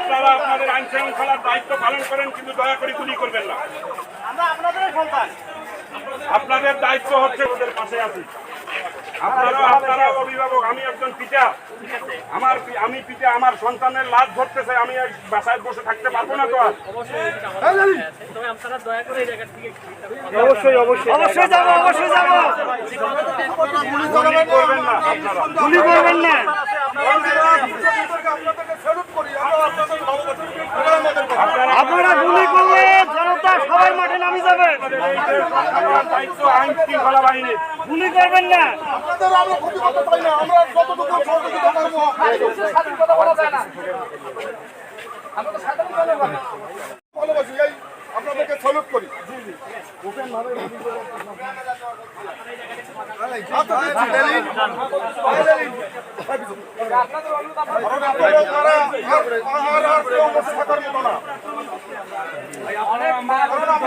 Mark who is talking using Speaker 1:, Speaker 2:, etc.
Speaker 1: আপনারা আপনাদের আইন শৃঙ্খলার দায়িত্ব পালন করেন কিন্তু দয়া করে গুলি করবেন না।
Speaker 2: আপনাদের
Speaker 1: দায়িত্ব হচ্ছে ওদের পাশে আছি। আপনারা আপনারা অভিভাবক আমি একজন পিতা। আমার আমি পিতা আমার সন্তানের লাভ ধরতেছে আমি আর বাসায় বসে থাকতে পারব না তো আর।
Speaker 2: অবশ্যই অবশ্যই। অবশ্যই যাব অবশ্যই যাব।
Speaker 1: গুলি করবেন না। আপনারা
Speaker 2: গুলি করলে জনতা সবাই মাঠে নামে যাবে। গুলি করবেন না।
Speaker 3: আপনাদের আমরা ক্ষতি করতে Mà có đọc